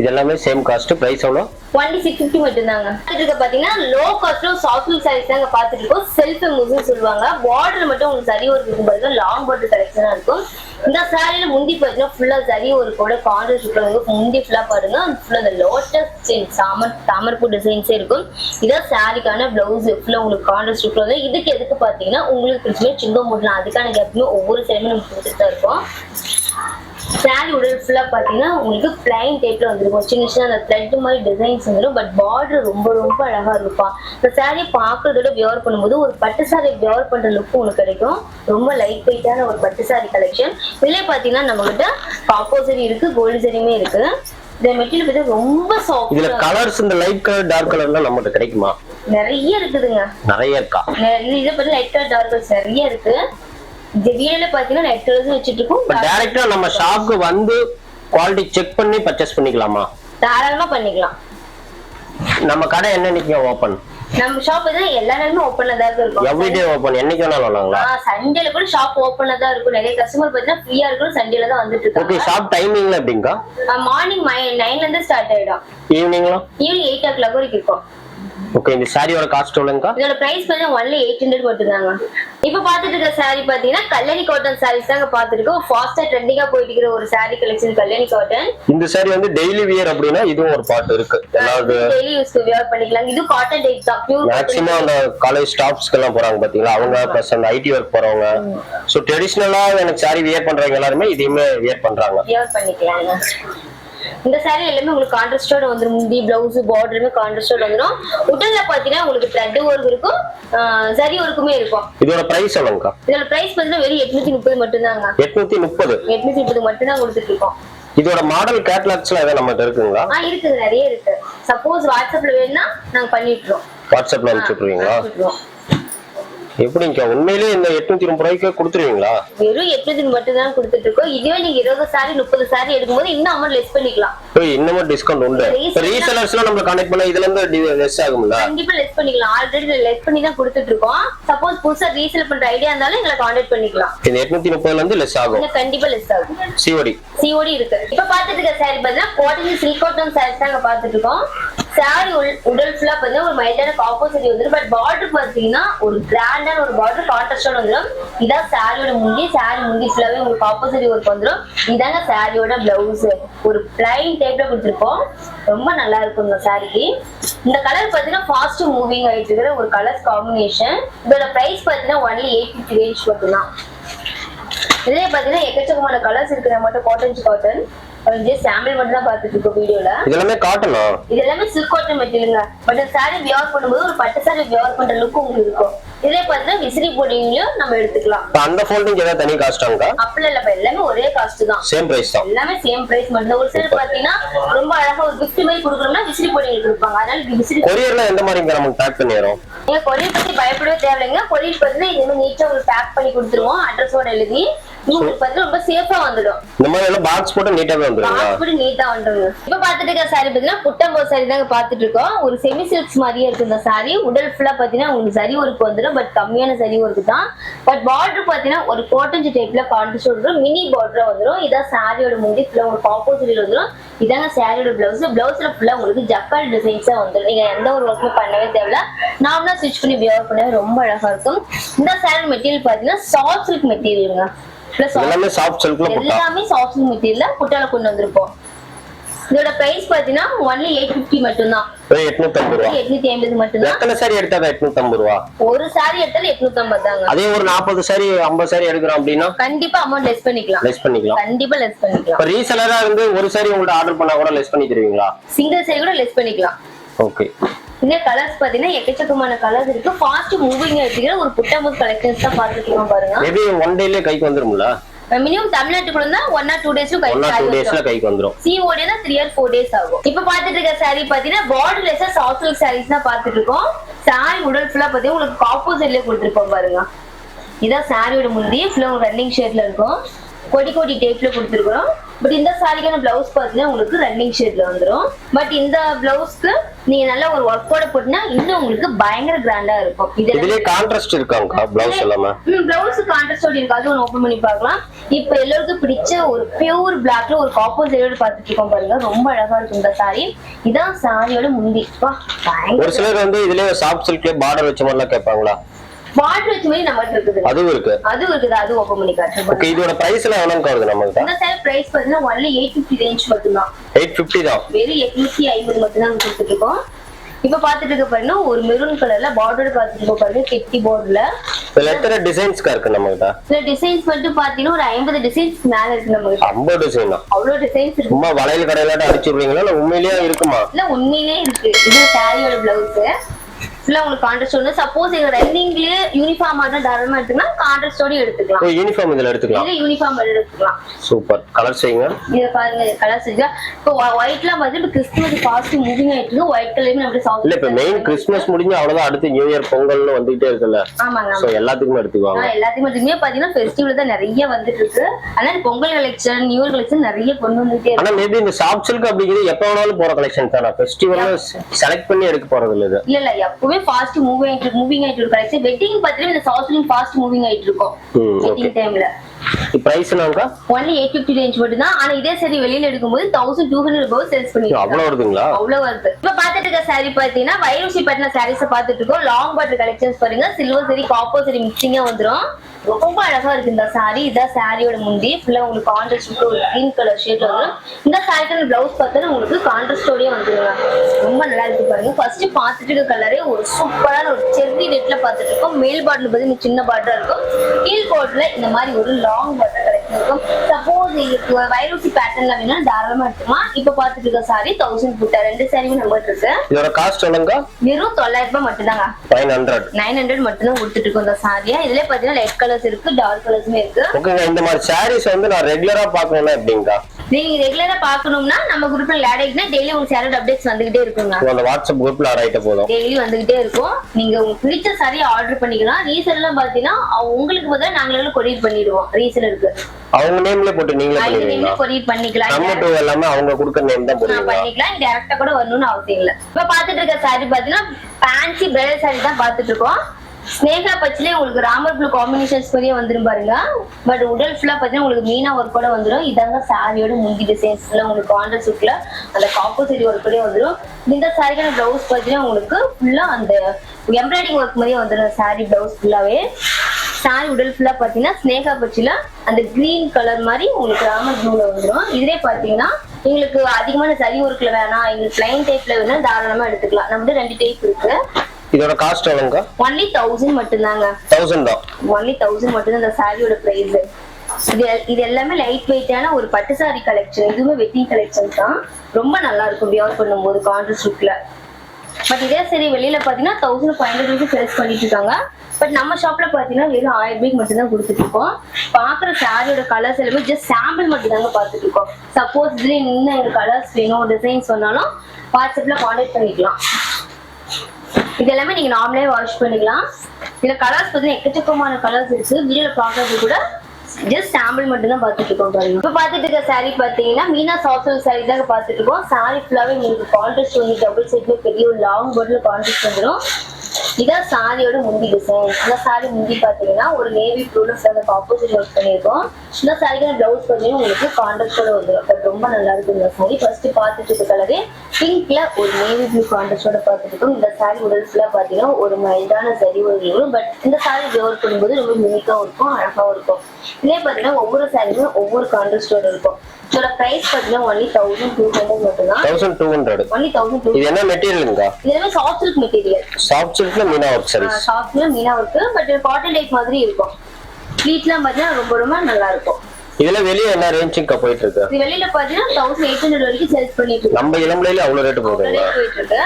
இது எல்லாமே சேம் காஸ்ட் பிரைஸ் எவ்வளோ ஒன்லி சிக்ஸ் ஃபிஃப்டி மட்டும் தாங்க இருக்க பாத்தீங்கன்னா லோ காஸ்ட்ல சாஃப்ட் சாரீஸ் தாங்க பார்த்துட்டு இருக்கோம் செல்ஃப் எமோஷன் சொல்லுவாங்க. பார்டர் மட்டும் உங்களுக்கு சரி ஒரு இருக்கும் பாருங்க. லாங் பார்டர் கலெக்ஷனா இருக்கும். இந்த சாரியில முந்தி பாத்தீங்கன்னா ஃபுல்லா சரி ஒரு கூட கார்டர் இருக்கிறவங்க முந்தி ஃபுல்லா பாருங்க. ஃபுல்லா அந்த லோட்டஸ் சாமர் தாமரப்பூ டிசைன்ஸே இருக்கும். இதான் சாரிக்கான பிளவுஸ் ஃபுல்லா உங்களுக்கு கார்டர் இருக்கிறது இதுக்கு எதுக்கு பாத்தீங்கன்னா உங்களுக்கு பிரச்சனை சிங்கம் போடலாம் அதுக்கான கேப்புமே ஒவ்வொரு சேருமே நம்ம கொடுத்துட்டு தான் இருக்கோம். சாரி உடல் ஃபுல்லா பாத்தீங்கன்னா உங்களுக்கு பிளைன் டைப்ல வந்துருக்கும் சின்ன சின்ன அந்த த்ரெட் மாதிரி டிசைன்ஸ் வந்துடும் பட் பார்டர் ரொம்ப ரொம்ப அழகா இருக்கும் இந்த சாரி பாக்குறதோட வியர் பண்ணும்போது ஒரு பட்டு சாரி வியர் பண்ற லுக் உங்களுக்கு கிடைக்கும். ரொம்ப லைட் வெயிட்டான ஒரு பட்டு சாரி கலெக்ஷன் இதுலயே பாத்தீங்கன்னா நம்ம கிட்ட காப்போ சரி இருக்கு கோல்டு சரியுமே இருக்கு. இந்த மெட்டீரியல் பார்த்தா ரொம்ப இதுல சாஃப்ட் கலர்ஸ் இந்த லைட் கலர் டார்க் கலர்லாம் நம்மகிட்ட கிடைக்குமா? நிறைய இருக்குதுங்க. நிறைய இருக்கா? நிறைய இதை பத்தி லைட் கலர் டார்க் கலர்ஸ் நிறைய இருக்கு. வீடியோல பாத்தீங்கன்னா கலர்ஸ் வச்சுட்டு இருக்கோம் டைரக்டா நம்ம ஷாப்க்கு வந்து குவாலிட்டி செக் பண்ணி பர்ச்சேஸ் பண்ணிக்கலாமா? தாராளமா பண்ணிக்கலாம். நம்ம கடை என்னன்னைக்கு ஓபன் நம்ம ஷாப் வந்து எல்லா நேரமும் ஓப்பன்ல தான் இருக்கும். எவ்ரிடே ஓபன் என்னைக்கு வேணாலும் வரலாங்களா? சண்டேல கூட ஷாப் ஓப்பன்ல தான் இருக்கும். நிறைய கஸ்டமர் பாத்தீங்கன்னா ஃப்ரீயா இருக்கும் சண்டேல தான் வந்துட்டு ஓகே இருக்காங்க ஷாப் டைமிங்ல எப்படிங்கா மார்னிங் நைன்ல இருந்து ஸ்டார்ட் ஆயிடும். ஈவினிங்லாம் ஈவினிங் எயிட் ஓ கிளாக் வரைக்கும் இருக்கும். ஓகே இந்த சாரியோட காஸ்ட் எவ்வளோங்கக்கா இதோட பிரைஸ் பாத்தீங்கன்னா ஒன்லி எயிட் ஹண்ட்ரட் மட்டும்தாங்க இப்ப பாத்துட்டு இருக்க saree பாத்தீங்கன்னா கல்லணி காட்டன் சாரீஸ் தாங்க பாத்துட்டு இருக்கோம் ஃபாஸ்டா ட்ரெண்டிங்கா போயிட்டு இருக்கிற ஒரு saree கலெக்ஷன் கல்லணி காட்டன் இந்த சாரி வந்து டெய்லி வியர் அப்படின்னா இதுவும் ஒரு பாட்டு இருக்கு. டெய்லி யூஸ் வியர் பண்ணிக்கலாம். இது காட்டன் டைப் தான். பியூர் மேக்ஸிமம் அந்த காலேஜ் ஸ்டாஃப்ஸ்க்கு எல்லாம் போறாங்க பாத்தீங்களா? அவங்க பிளஸ் அந்த ஐடி ஒர்க் போறவங்க. ஸோ ட்ரெடிஷ்னலா எனக்கு சாரி வியர் பண்றவங்க எல்லாருமே இதையுமே வியர் பண்றாங்க. வியர் பண்ணிக்கலாங்க. இந்த saree எல்லாமே உங்களுக்கு கான்ட்ராஸ்டோட வந்துரும். முந்தி பிளவுஸ் பார்டருமே கான்ட்ராஸ்டோட வந்துரும். உடல்ல பாத்தீங்கன்னா உங்களுக்கு த்ரெட் ஒர்க் இருக்கும். சரி ஒர்க்குமே இருக்கும். இதோட பிரைஸ் எவ்வளோங்கக்கா இதோட பிரைஸ் பாத்தீங்கன்னா வெறும் எட்நூத்தி முப்பது மட்டும்தாங்க. எட்நூத்தி முப்பது? எட்நூத்தி முப்பது மட்டும்தான் கொடுத்துட்டு இருக்கோம் இதோட மாடல் கேட்லாக்ஸ்ல எதாவது நம்மகிட்ட இருக்குங்களா? ஆ இருக்குது நிறைய இருக்கு. சப்போஸ் வாட்ஸ்அப்ல வேணும்னா நாங்க பண்ணிட்டுறோம் வாட்ஸ்அப்ல அனுப்பிச்சு விட்டுருவீங்களா? எப்படிங்கக்கா? உண்மையிலேயே இந்த எட்நூத்தி முப்பது ரூபாய்க்கு கொடுத்துருவீங்களா? வெறும் எட்நூத்தி மட்டும் தான் கொடுத்துட்டு இருக்கோம் இதுவே நீங்க இருபது சாரி முப்பது சாரி எடுக்கும்போது இன்னும் அமௌண்ட் லெஸ் பண்ணிக்கலாம். போய் இன்னமும் டிஸ்கவுண்ட் உண்டு. ரீசெலர்ஸ்லாம் நம்மள கனெக்ட் பண்ணா இதுல இருந்து லெஸ் ஆகும்ல? கண்டிப்பா லெஸ் பண்ணிக்கலாம். ஆல்ரெடி லெஸ் பண்ணி தான் கொடுத்துட்டு இருக்கோம் சப்போஸ் புதுசா ரீசேல் பண்ற ஐடியா இருந்தாலும் எங்களை கான்டாக்ட் பண்ணிக்கலாம். இந்த எட்நூத்தி முப்பதுல இருந்து லெஸ் ஆகும். கண்டிப்பா லெஸ் ஆகும். சிஓடி சிஓடி இருக்கு. இப்ப பாத்துட்டு இருக்க சாரி பாத்தீங்கன்னா கோட்டனி சில்க் காட்டன் சாரீஸ் தாங்க பாத்துட்டு இருக்கோம் சாரி உடல் ஃபுல்லா பார்த்தீங்கன்னா ஒரு மைல்டான காம்போசிட்டி வந்துடும் பட் பார்டர் பாத்தீங்கன்னா ஒரு கிராண்டான ஒரு பார்டர் கான்ட்ராஸ்டோட வந்துடும் இதான் சாரியோட முந்தி சாரி முந்தி ஃபுல்லாவே உங்களுக்கு காம்போசிட்டி ஒர்க் வந்துடும் இதாங்க சாரியோட பிளவுஸ் ஒரு பிளைன் டைப்ல கொடுத்துருக்கோம். ரொம்ப நல்லா இருக்கும் இந்த சாரிக்கு இந்த கலர் பாத்தீங்கன்னா ஃபாஸ்ட் மூவிங் ஆயிட்டு இருக்கிற ஒரு கலர்ஸ் காம்பினேஷன் இதோட பிரைஸ் பாத்தீங்கன்னா ஒன்லி எயிட் ஃபிஃப்டி ரேஞ்ச் மட்டும்தான். இதே பாத்தீங்கன்னா எக்கச்சக்கமான கலர்ஸ் இருக்கிற மட்டும் காட்டன் காட்டன் ஜஸ்ட் சாம்பிள் மட்டும் தான் பாத்துட்டு இருக்கோம் வீடியோல. இதெல்லாமே காட்டனா? இது எல்லாமே சில்க் காட்டன் மெட்டீரியலுங்க பட் சாரி வியர் பண்ணும்போது ஒரு பட்டு சாரி வியர் பண்ற லுக் உங்களுக்கு இருக்கும். இதே பாத்தீங்கன்னா விசிறி போடிங்லயும் நம்ம எடுத்துக்கலாம். அந்த ஃபோல்டிங் ஏதாவது தனி அப்படி இல்ல இப்ப எல்லாமே ஒரே காஸ்ட் தான். சேம் பிரைஸ் தான். எல்லாமே சேம் பிரைஸ் மட்டும் ஒரு சிலர் பாத்தீங்கன்னா ரொம்ப அழகா ஒரு gift மாதிரி கொடுக்கணும்னா விசிறி போடிங்க கொடுப்பாங்க. அதனால விசிறி கொரியர்ல எந்த மாதிரி இங்க நமக்கு பேக் பண்ணிடுறோம்? நீங்க கொரியர் பத்தி பயப்படவே தேவையில்லைங்க. கொரியர் பாத்தீங்கன்னா இது மாதிரி நீட்டா உங்களுக்கு பேக் பண்ணி கொடுத்துருவோம். அட்ரஸோட எழுதி. உங்களுக்கு ரொம்ப சேஃபா வந்துடும். இந்த மாதிரி எல்லாம் பாக்ஸ் போட்டு நீட்டாவே வந்துருங்களா பாஸ்போர்ட் நீட்டா வந்துருங்க இப்ப பாத்துட்டு இருக்க சாரி பாத்தீங்கன்னா புட்டம்போ சாரி தாங்க பாத்துட்டு இருக்கோம். ஒரு செமி சில்க்ஸ் மாதிரியே இருக்கு இந்த சாரி உடல் ஃபுல்லா பாத்தீங்கன்னா உங்களுக்கு சரி ஒர்க் வந்துடும். பட் கம்மியான சரி ஒர்க் தான். பட் பார்டர் பாத்தீங்கன்னா ஒரு கோட்டஞ்சி டைப்ல கான்ட்ரஸ்ட் வந்துடும். மினி பார்டர் வந்துடும். இதான் சாரியோட முந்தி ஃபுல்லா உங்களுக்கு ஆப்போசிட்ல வந்துடும். இதாங்க சாரியோட பிளவுஸ் பிளவுஸ்ல ஃபுல்லா உங்களுக்கு ஜக்கால் டிசைன்ஸா வந்துடும். நீங்க எந்த ஒரு ஒர்க்குமே பண்ணவே தேவையில்ல. நார்மலா ஸ்டிச் பண்ணி வியர் பண்ணவே ரொம்ப அழகா இருக்கும். இந்த சாரி மெட்டீரியல் பாத்தீங்கன்னா சாஃப்ட் சில்க் மெட்டீரியலுங்க எல்லாமே சாஃப்ட் சில்க்ல போட்டா. எல்லாமே சாஃப்ட் மெட்டீரியல்ல புட்டால கொண்டு வந்திருப்போம். இதோட பிரைஸ் பாத்தீங்கன்னா ஒன்லி எயிட் பிப்டி மட்டும்தான். வெறும் எட்நூத்தி ஐம்பது ரூபா. எட்நூத்தி ஐம்பது மட்டும்தான். எத்தனை சாரி எடுத்தாங்க எட்நூத்தி ஐம்பது ரூபா. ஒரு சாரி எடுத்தாலும் எட்நூத்தி ஐம்பது தாங்க அதே ஒரு நாற்பது சாரி ஐம்பது சாரி எடுக்கிறோம் அப்படின்னா கண்டிப்பா அமௌண்ட் லெஸ் பண்ணிக்கலாம். லெஸ் பண்ணிக்கலாம். கண்டிப்பா லெஸ் பண்ணிக்கலாம். இப்ப ரீசெலரா இருந்து ஒரு சாரி உங்கள்ட்ட ஆர்டர் பண்ணா கூட லெஸ் பண்ணி தருவீங்களா? சிங்கிள் சாரி கூட லெஸ் பண்ணிக்கலாம். ஓகே இந்த கலர்ஸ் பாத்தீங்கன்னா எக்கச்சக்கமான கலர்ஸ் இருக்கு. ஃபாஸ்ட் மூவிங் எடுத்துக்கிற ஒரு புட்டமுத் கலெக்ஷன்ஸ் தான் பாத்துக்கலாம் பாருங்க. மேபி ஒன் டேலயே கைக்கு வந்துரும்ல? மினிமம் தமிழ்நாட்டுக்குள்ள இருந்தா ஒன் ஆர் டூ டேஸ்ல கைக்கு வந்துரும். சிஓடி தான் த்ரீ ஆர் ஃபோர் டேஸ் ஆகும். இப்ப பாத்துட்டு இருக்க saree பாத்தீங்கன்னா பார்டர் லெஸ்ஸா சாஃப்ட் சில்க் சாரீஸ் தான் பாத்துட்டு இருக்கோம் saree உடல் ஃபுல்லா பாத்தீங்கன்னா உங்களுக்கு காப்போசிட்லயே கொடுத்துருப்போம் பாருங்க. இதான் சாரியோட முந்தி ஃபுல்லா ரன்னிங் ஷேட்ல இருக்கும். கொடி கொடி டேப்ல கொடுத்துருக்கோம் பட் இந்த சாரிக்கான பிளவுஸ் பாத்தீங்கன்னா உங்களுக்கு ரன்னிங் ஷேட்ல வந்துரும். பட் இந்த பிளவுஸ்க்கு நீங்க நல்ல ஒரு ஒர்க்கோட போட்டீங்கன்னா இன்னும் உங்களுக்கு பயங்கர கிராண்டா இருக்கும். இதுலயே கான்ட்ராஸ்ட் இருக்காங்கக்கா பிளவுஸ் எல்லாமே? பிளவுஸ் கான்ட்ராஸ்ட் இருக்கு. அது ஒன்று ஓப்பன் பண்ணி பார்க்கலாம். இப்போ எல்லாருக்கும் பிடிச்ச ஒரு பியூர் பிளாக்ல ஒரு காப்போசிட்டோட பார்த்துட்டு இருக்கோம் பாருங்க. ரொம்ப அழகா இருக்கும் இந்த சாரி இதான் சாரியோட முந்தி. வா ஒரு சிலர் வந்து இதுலயே சாஃப்ட் சில்க்லயே பார்டர் வச்ச மாதிரிலாம் கேட்பாங்களா? வச்ச மாதிரி நம்மகிட்ட இருக்குது. அதுவும் இருக்கு. அதுவும் இருக்குது அது ஓப்பன் பண்ணி ஓகே இதோட பிரைஸ் எல்லாம் நம்மகிட்ட இந்த சாரி பிரைஸ் பார்த்தீங்கன்னா ஒன்லி எயிட் ஃபிஃப்டி ரேஞ்ச் மட்டும்தான். எயிட் பிப்டி தான். வெறும் எட்நூத்தி ஐம்பது மட்டும் தான் கொடுத்துட்டு இருக்கோம் இப்ப பாத்துட்டு இருக்க பாருங்க ஒரு மெரூன் கலர்ல பார்டர் பாத்துட்டு இருக்க பாருங்க கெட்டி பார்டர்ல இதுல எத்தனை டிசைன்ஸ்க்கா இருக்கு நம்ம கிட்ட இதுல டிசைன்ஸ் மட்டும் பாத்தீங்கன்னா ஒரு ஐம்பது டிசைன்ஸ் மேல இருக்கு நம்ம கிட்ட. டிசைனா அவ்வளவு டிசைன்ஸ் இருக்கு. சும்மா வளையல் கடையிலாட்ட அடிச்சு விடுறீங்களா இல்ல உண்மையிலேயே இருக்குமா? இல்ல உண்மையிலே இருக்கு. இது சாரியோட பிளவுஸ் ஃபுல்லா உங்களுக்கு கான்ட்ராஸ்ட் ஒன்று சப்போஸ் எங்க ரன்னிங்லயே யூனிஃபார்ம் மட்டும் தாராளமா எடுத்துக்கலாம். கான்ட்ராஸ்டோட எடுத்துக்கலாம். ஓ யூனிஃபார்ம் இதுல எடுத்துக்கலாம். இது யூனிஃபார்ம் எடுத்துக்கலாம். சூப்பர் கலர் செய்யுங்க. இத பாருங்க கலர்ஸ் இருக்கு இப்போ ஒயிட்லாம் பார்த்து இப்போ கிறிஸ்துமஸ் ஃபாஸ்ட் மூவிங் ஆயிட்டு இருக்கு. ஒயிட் கலர்ல அப்படி சாஃப்ட் இல்ல இப்ப மெயின் கிறிஸ்மஸ் முடிஞ்சு அவ்வளவுதான். அடுத்து நியூ இயர் பொங்கல்னு வந்துகிட்டே இருக்குல்ல. ஆமாங்க சோ எல்லாத்துக்குமே எடுத்துக்குவாங்க. எல்லாத்தையும் மட்டுமே பாத்தீங்கன்னா ஃபெஸ்டிவல் தான் நிறைய வந்துட்டு இருக்கு. ஆனா Pongal collection new year collection நிறைய கொண்டு வந்துட்டே இருக்கு. ஆனா மேபி இந்த சாஃப்ட் சில்க் அப்படிங்கிறது எப்ப வேணாலும் போற கலெக்ஷன் தான். ஃபெஸ்டிவல் செலக்ட் பண்ணி எடுக்க போறது இல்ல இல்ல எப்பவுமே ஃபாஸ்ட் மூவ் ஆயிட்டு மூவிங் ஆயிட்டு இருக்கு. கலெக்ஷன் வெட்டிங் பாத்தீங்கன்னா இந்த சாஃப்ட்லிங் ஃபாஸ்ட் மூவிங் ஆயிட்டு இருக்கும். வெட்டிங் டைம்ல பிரைஸ் என்னங்கா ஒன்லி எயிட் பிப்டி ரேஞ்ச் மட்டும் தான் ஆனா இதே சரி வெளியில எடுக்கும்போது தௌசண்ட் டூ ஹண்ட்ரட் பவர் சேல்ஸ் பண்ணி அவ்வளவு வருதுங்களா? அவ்வளவு வருது. இப்ப பாத்துட்டு இருக்க saree பாத்தீங்கன்னா வைரூசி பட்டின சாரீஸ் பாத்துட்டு இருக்கோம். லாங் பாட்டில் கலெக்ஷன்ஸ் பாருங்க. சில்வர் சரி காப்பர் சரி மிக்சிங்கா வந்துரும். ரொம்ப அழகா இருக்கு இந்த சாரி இதான் சாரியோட முந்தி. ஃபுல்லா உங்களுக்கு கான்ட்ராஸ்ட் ஒரு கிரீன் கலர் ஷேட் வரும். இந்த சாரிக்கான பிளவுஸ் பார்த்தா உங்களுக்கு கான்ட்ராஸ்டோடய வந்துருங்க ரொம்ப நல்லா இருக்கு பாருங்க. ஃபர்ஸ்ட் பார்த்துட்டு இருக்க கலரே ஒரு சூப்பரான ஒரு செர்ரி ரெட்ல பார்த்துட்டு இருக்கோம். மேல் பாட்டில் பார்த்தீங்கன்னா சின்ன பாட்டா இருக்கும். கீழ் கோட்ல இந்த மாதிரி ஒரு லாங் பாட்டில் இருக்கும் சப்போஸ் உங்களுக்கு வைரூசி பேட்டர்ன்ல வேணா தாராளமா எடுத்துக்கலாம். இப்ப பாத்துட்டு இருக்க சாரி தௌசண்ட் புட்டா ரெண்டு சாரியும் நம்ம இருக்கு. இதோட காஸ்ட் என்னங்கா? வெறும் தொள்ளாயிரம் ரூபாய் மட்டும்தாங்க. நைன் ஹண்ட்ரட் நைன் ஹண்ட்ரட் மட்டும் தான் கொடுத்துட்டு இருக்கோம் இந்த சாரியா இதுல பாத்தீங்கன்னா லைட் கலர்ஸ் இருக்கு டார்க் கலர்ஸுமே இருக்கு. ஓகேங்க இந்த மாதிரி சாரீஸ் வந்து நான் ரெகுலரா பாக்கணும்னா எப்படிங்கா? நீங்க ரெகுலரா பாக்கணும்னா நம்ம குரூப்ல ஆட் ஆகிட்டுனா டெய்லி உங்களுக்கு சேலட் அப்டேட்ஸ் வந்துகிட்டே இருக்குங்க. உங்க அந்த வாட்ஸ்அப் குரூப்ல ஆராயிட்ட போதும். டெய்லி வந்துகிட்டே இருக்கும். நீங்க உங்களுக்கு பிடிச்ச சாரி ஆர்டர் பண்ணிக்கலாம். ரீசெல் எல்லாம் பாத்தீங்கன்னா உங்களுக்கு பதிலா நாங்களே கொரியர் பண்ணிடுவோம். ரீசெலருக்கு அவங்க நேம்ல போட்டு நீங்களே பண்ணுவீங்களா கொரியர் பண்ணிக்கலாம். நம்ம டூ எல்லாமே அவங்க கொடுக்குற நேம் தான் ஆ, போடுவீங்களா? பண்ணிக்கலாம். டேரக்டா கூட வரணும்னு அவசியம் இல்ல. இப்ப பாத்துட்டு இருக்க சாரி பாத்தீங்கன்னா ஃபேன்சி பிரைடல் சாரி தான் பாத்துட்டு இருக்கோம். ஸ்னேகா பச்சிலே உங்களுக்கு ராமர் ப்ளூ காம்பினேஷன்ஸ் மாதிரியே வந்துரும் பாருங்க. பட் உடல் ஃபுல்லா பார்த்தீங்கன்னா உங்களுக்கு மீனா ஒர்க் கூட வந்துடும் இதாங்க சாரியோட முந்தி டிசைன்ஸ்ல உங்களுக்கு காண்டர் சுட்ல அந்த காப்பர் ஒர்க் கூட வந்துடும் இந்த சாரிக்கான பிளவுஸ் பார்த்தீங்கன்னா உங்களுக்கு ஃபுல்லா அந்த எம்ப்ராய்டிங் ஒர்க் மாதிரியே வந்துடும் சாரி பிளவுஸ் ஃபுல்லாவே சாரி உடல் ஃபுல்லா பாத்தீங்கன்னா ஸ்னேகா பச்சில அந்த கிரீன் கலர் மாதிரி உங்களுக்கு ராமர் ப்ளூல வந்துடும் இதே பாத்தீங்கன்னா எங்களுக்கு அதிகமான சரி ஒர்க்ல வேணாம். எங்களுக்கு பிளைன் டைப்ல வேணா தாராளமா எடுத்துக்கலாம். நம்ம ரெண்டு டைப் இருக்கு. இதோட காஸ்ட் எவ்வளோங்கா ஒன்லி தௌசண்ட் மட்டும்தாங்க. தௌசண்ட் தான் ஒன்லி தௌசண்ட் மட்டும் தான் இந்த சாரியோட பிரைஸ் இது இது எல்லாமே லைட் வெயிட்டான ஒரு பட்டு சாரி கலெக்ஷன் இதுவுமே வெட்டிங் கலெக்ஷன் தான். ரொம்ப நல்லா இருக்கும் வியர் பண்ணும்போது கான்ட்ரஸ்ட் லுக்ல பட் இதே சரி வெளியில பாத்தீங்கன்னா thousand five hundred rupees sales பண்ணிட்டு இருக்காங்க. பட் நம்ம ஷாப்ல பாத்தீங்கன்னா வெறும் ஆயிரம் ரூபாய்க்கு மட்டும் தான் கொடுத்துட்டு இருக்கோம். பாக்குற சாரியோட கலர்ஸ் எல்லாமே ஜஸ்ட் சாம்பிள் மட்டும் தாங்க பார்த்துட்டு இருக்கோம். சப்போஸ் இதுல இன்னும் எங்க கலர்ஸ் வேணும் டிசைன்ஸ் சொன்னாலும் வாட்ஸ்அப்ல கான்டாக்ட் பண்ணிக்கலாம். இது எல்லாமே நீங்க நார்மலே வாஷ் பண்ணிக்கலாம். இதுல கலர்ஸ் பார்த்தீங்கன்னா எக்கச்சக்கமான கலர்ஸ் இருக்கு. வீடியோல பாக்குறது கூட ஜஸ்ட் சாம்பிள் மட்டும் தான் பார்த்துட்டு இருக்கோம் பாருங்க. இப்போ பார்த்துட்டு இருக்க saree பார்த்தீங்கன்னா மீனா சாஃப்ட் saree தான் பார்த்துட்டு இருக்கோம். saree ஃபுல்லாவே உங்களுக்கு கான்ட்ராஸ்ட் வந்து டபுள் சைட்ல பெரிய ஒரு லாங் போர்டில் கான்ட்ராஸ்ட் வந்துடும் இதான் சாரியோட முந்தி டிசைன் இந்த சாரி முந்தி பார்த்தீங்கன்னா ஒரு நேவி ப்ளூல அந்த ஆப்போசிட் ஒர்க் பண்ணியிருக்கோம். இந்த சாரிக்கான பிளவுஸ் பார்த்தீங்கன்னா உங்களுக்கு கான்ட்ராஸ்டோட வந்துடும் பட் ரொம்ப நல்லா இருக்கு இந்த சாரி ஃபர்ஸ்ட் பார்த்துட்டு இருக்க கலரு பிங்க்ல ஒரு நேவி ப்ளூ கான்ட்ராஸ்டோட பார்த்துட்டு இருக்கோம். இந்த சாரி உடல் ஃபுல்லா பார்த்தீங்கன்னா ஒரு மைல்டான சரி ஒரு வரும் பட் இந்த சாரி வேர் பண்ணும்போது ரொம்ப யூனிக்காகவும் இருக்கும் அழகாகவும் இருக்கும். இதே பார்த்தீங்கன்னா ஒவ்வொரு சாரியுமே ஒவ்வொரு கான்ட்ராஸ்டோட இருக்கும். இதோட பிரைஸ் பார்த்தீங்கன்னா ஒன்லி தௌசண்ட் டூ ஹண்ட்ரட் மட்டும்தான். Thousand two hundred only thousand two இது என்ன மெட்டீரியலுங்கா இதுவே சாஃப்ட் சில்க் மெட்டீரியல் சாஃப்ட் சில்க்ல மீனா ஒர்க் சாரீஸ் ஷாப்ல மீனா இருக்கு பட் காட்டன் டைப் மாதிரி இருக்கும். ப்ளீட்லாம் பார்த்தீங்கன்னா ரொம்ப ரொம்ப நல்லா இருக்கும் இதுல வெளியே என்ன ரேஞ்சுக்கா போயிட்டு இருக்கு இது வெளியில பார்த்தீங்கன்னா தௌசண்ட் எயிட் ஹண்ட்ரட் வரைக்கும் சேல்ஸ் பண்ணிட்டு இருக்கோம். நம்ம இளம்பிள்ளையில அவ்வளவு போயிட்டு இருக்கு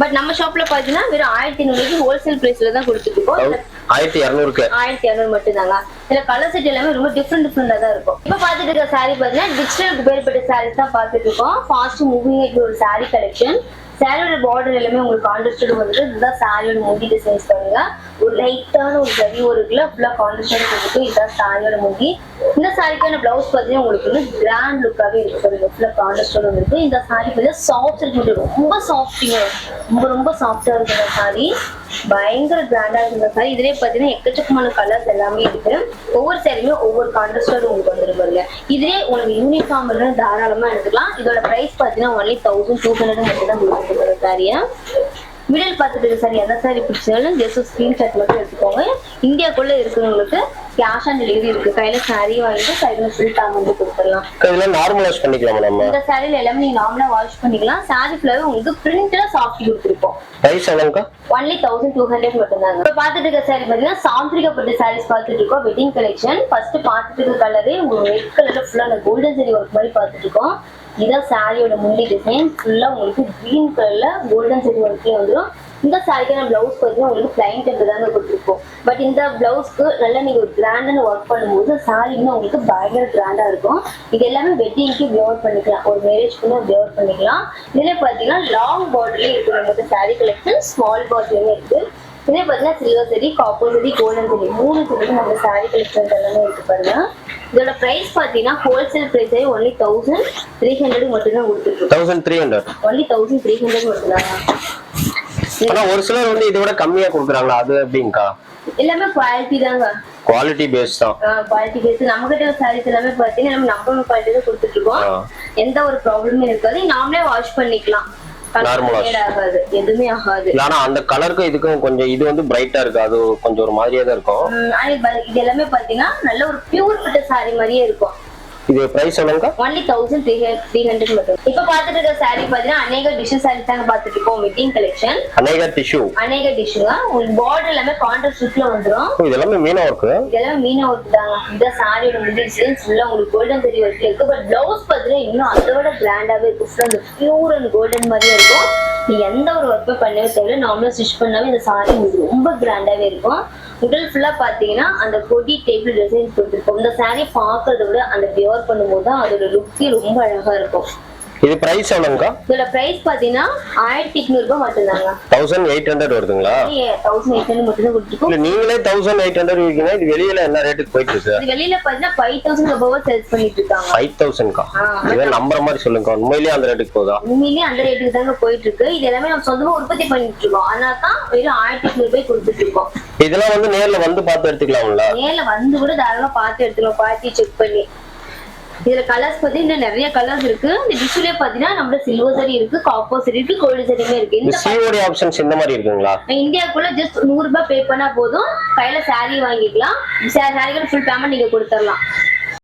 பட் நம்ம ஷாப்ல பார்த்தீங்கன்னா வெறும் ஆயிரத்தி ஐநூறுக்கு ஹோல்சேல் பிரைஸ்ல தான் கொடுத்துட்டு இருக்கோம். ஆயிரத்தி இரநூறுக்கு. ஆயிரத்தி இரநூறு மட்டும் தாங்க இதுல கலர் செட் எல்லாமே ரொம்ப டிஃப்ரெண்ட் டிஃப்ரெண்டா தான் இருக்கும். இப்ப பாத்துட்டு இருக்க சாரி பாத்தீங்கன்னா டிஜிட்டல் குபேர்பட்ட சாரீஸ் தான் பாத்துட்டு இருக்கோம். ஃபாஸ்ட் மூவிங் ஒரு சாரி கலெக்ஷன் சாரியோட பார்டர் எல்லாமே உங்களுக்கு கான்ட்ரஸ்டட் வந்துட்டு இதுதான் சாரியோட மூவி டிசைன்ஸ் பாருங்க. ஒரு லைட்டான ஒரு ஜரி ஒரு இருக்குல்ல ஃபுல்லா கான்ட்ரஸ்டட் கொடுத்து இதுதான் சாரியோட மூவி இந்த சாரிக்கான பிளவுஸ் பார்த்தீங்கன்னா உங்களுக்கு வந்து கிராண்ட் லுக்காவே இருக்கு பாருங்க. ஃபுல்லா கான்ட்ரஸ்டட் வந்துருக்கு. இந்த சாரி வந்து சாஃப்ட் இருக்கு. ரொம்ப சாஃப்டிங்க ரொம்ப ரொம்ப சாஃப்டா இருக்கு இந்த சாரி பயங்கர கிராண்டா இருக்கு இந்த சாரி இதுலயே பாத்தீங்கன்னா எக்கச்சக்கமான கலர்ஸ் எல்லாமே இருக்கு. ஒவ்வொரு சாரியுமே ஒவ்வொரு கான்ட்ரஸ்டோட உங்களுக்கு வந்துருக்கு பாருங்க. இதுலயே உங்களுக்கு யூனிஃபார்ம் எல்லாம் தாராளமா எடுத்துக்கலாம். இதோட பிரைஸ் பாத்தீங்கன்னா ஒன்லி தௌசண்ட் டூ ஹண்ட்ரட் மட்டும் தான் சாரியை? மிடில் பார்த்துட்டு சாரி எந்த சாரி பிடிச்சாலும் ஜஸ்ட் ஸ்கிரீன்ஷாட் மட்டும் எடுத்துக்கோங்க. இந்தியாக்குள்ள இருக்கிறவங்களுக்கு கேஷ் ஆன் டெலிவரி இருக்கு. கையில saree வாங்கிட்டு கையில ஃபுல் டைம் வந்து கொடுத்துடலாம். இதெல்லாம் நார்மலைஸ் பண்ணிக்கலாமா நம்ம? இந்த சாரில எல்லாமே நீங்க நார்மலா வாஷ் பண்ணிக்கலாம். சாரி ஃபுல்லாவே உங்களுக்கு பிரிண்ட்ல சாஃப்ட் கொடுத்துருப்போம் பிரைஸ் எவ்வளோக்கா ஒன்லி தௌசண்ட் டூ ஹண்ட்ரட் மட்டும்தாங்க. இப்போ பார்த்துட்டு இருக்க சாரி பார்த்தீங்கன்னா சாந்திரிகப்பட்ட சாரீஸ் பார்த்துட்டு இருக்கோம். வெட்டிங் கலெக்ஷன் ஃபர்ஸ்ட் பார்த்துட்டு இருக்க கலரே உங்களுக்கு ரெட் கலர்ல ஃபுல்லா அந்த கோல்டன் சரி ஒர்க் மாதிரி பார்த்துட்டு இருக்கோம். இதான் சாரியோட முந்தி டிசைன் ஃபுல்லா உங்களுக்கு கிரீன் கலர்ல கோல்டன் சரி ஒர்க்லேயே வந்துடும் இந்த சாரிக்கான பிளவுஸ் பார்த்தீங்கன்னா உங்களுக்கு பிளைன் டெம்பிள் தாங்க கொடுத்துருக்கோம். பட் இந்த பிளவுஸ்க்கு நல்லா நீங்க ஒரு கிராண்டான ஒர்க் பண்ணும்போது சாரி இன்னும் உங்களுக்கு பயங்கர கிராண்டா இருக்கும். இது எல்லாமே வெட்டிங்க்கு வியர் பண்ணிக்கலாம். ஒரு மேரேஜ்க்குள்ள வியர் பண்ணிக்கலாம். இதுல பாத்தீங்கன்னா லாங் பார்டர்லயே இருக்கு. நமக்கு சாரி கலெக்ஷன் ஸ்மால் பார்டர்லயுமே இருக்கு. இதே பாத்தீங்கன்னா சில்வர் சரி காப்பர் சரி கோல்டன் சரி மூணு சரி நம்ம சாரி கலெக்ஷன் எல்லாமே இருக்கு பாருங்க. இதோட பிரைஸ் பாத்தீங்கன்னா ஹோல்சேல் பிரைஸே ஒன்லி தௌசண்ட் த்ரீ ஹண்ட்ரட் மட்டும்தான் கொடுத்துருக்கோம். Thousand three hundred only thousand three hundred மட்டும்தான். ஆனா ஒரு சிலர் வந்து இதை விட கம்மியா கொடுக்குறாங்களா? அது எப்படிங்கக்கா எல்லாமே குவாலிட்டி தாங்க. குவாலிட்டி பேஸ் தான். குவாலிட்டி பேஸ் நம்ம கிட்ட சாரீஸ் எல்லாமே பாத்தீங்கன்னா நம்ம நம்பர் குவாலிட்டி தான் கொடுத்துட்டு இருக்கோம். எந்த ஒரு ப்ராப்ளமும் இருக்காது. நாமளே வாஷ் பண்ணிக்கலாம். ஆனா அந்த கலருக்கும் இதுக்கும் கொஞ்சம் இது வந்து பிரைட்டா இருக்கு. அது கொஞ்சம் ஒரு மாதிரியா தான் இருக்கும். இது எல்லாமே பாத்தீங்கன்னா நல்ல ஒரு பியூர் பிட்ட சாரி மாதிரியே இருக்கும். இது price எவ்வளோங்கக்கா only thousand three three hundred மட்டும். இப்ப பாத்துட்டு இருக்க சாரி பாத்தீங்கன்னா அநேக டிஷ்ஷஸ் சாரி தாங்க பாத்துட்டு இருக்கோம் வெட்டிங் கலெக்ஷன் அநேகா டிஷ்யூ அநேக டிஷ்ஷுங்க உங்களுக்கு பார்டர் எல்லாமே கான்ட்ராஸ்ட் லுக்ல வந்துரும். இது எல்லாமே மீனா ஒர்க்கு இதெல்லாம் மீன ஒர்க் தாங்க இந்த சாரியோட முடி டிசைன் ஃபுல்லா உங்களுக்கு கோல்டன் சரி ஒர்க் இருக்கு. பட் பிளவுஸ் பார்த்தீங்கன்னா இன்னும் அதோட கிராண்டாவே இருக்கு ஃபுல்லா அந்த பியூர் அண்ட் கோல்டன் மாதிரியே இருக்கும். நீ எந்த ஒரு ஒர்க்கும் பண்ணவே தேவையில்ல. நார்மலா ஸ்டிச் பண்ணாவே இந்த சாரி உங்களுக்கு ரொம்ப கிராண்டாவே இருக்கும். உடல் ஃபுல்லா பாத்தீங்கன்னா அந்த கொடி டேபிள் டிசைன் கொடுத்துருக்கோம் இந்த சாரி பாக்குறத விட அந்த வியர் பண்ணும்போது தான் அதோட லுக்கே ரொம்ப அழகா இருக்கும். இது பிரைஸ் எவ்வளோங்கக்கா இதோட பிரைஸ் பாத்தீங்கன்னா ஆயிரத்தி எட்நூறு ரூபாய் மட்டும்தாங்க. தௌசண்ட் எயிட் ஹண்ட்ரட் வருதுங்களா? தௌசண்ட் எயிட் ஹண்ட்ரட் மட்டும் தான் கொடுத்துருக்கோம். இல்ல நீங்களே தௌசண்ட் எயிட் ஹண்ட்ரட் விற்கீங்க இது வெளியில என்ன ரேட்டுக்கு போயிட்டு இருக்கு இது வெளியில பாத்தீங்கன்னா ஃபைவ் தௌசண்ட் ரூபாய் சேல்ஸ் பண்ணிட்டு இருக்காங்க. ஃபைவ் தௌசண்ட்க்கா. இதே நம்புற மாதிரி சொல்லுங்க உண்மையிலேயே அந்த ரேட்டுக்கு போதா? உண்மையிலேயே அந்த ரேட்டுக்கு தாங்க போயிட்டு இருக்கு. இது எல்லாமே நம்ம சொந்தமா உற்பத்தி பண்ணிட்டு இருக்கோம். அதனால தான் வெறும் ஆயிரத்தி எட்நூறு ரூபாய் கொடுத்துட்டு இருக்கோம். இதெல்லாம் வந்து நேர்ல வந்து பார்த்து எடுத்துக்கலாம்ல? நேர்ல வந்து கூட தாராளமா பார்த்து எடுத்துக்கலாம். குவாலிட்டி செக் பண்ணி. இதுல கலர்ஸ் பத்தி இன்னும் நிறைய கலர்ஸ் இருக்கு. இந்த டிஷ்யூலே பாத்தீங்கன்னா நம்மள சில்வர் சரி இருக்கு காப்பர் சரி இருக்கு கோல்டு சரியுமே இருக்கு. இந்த சிஓடி ஆப்ஷன்ஸ் இந்த மாதிரி இருக்குங்களா? இந்தியாக்குள்ள ஜஸ்ட் நூறு ரூபாய் பே பண்ணா போதும். கையில saree வாங்கிக்கலாம். சாரிகள் ஃபுல் பேமெண்ட் நீங்க கொடுத்துடலாம்.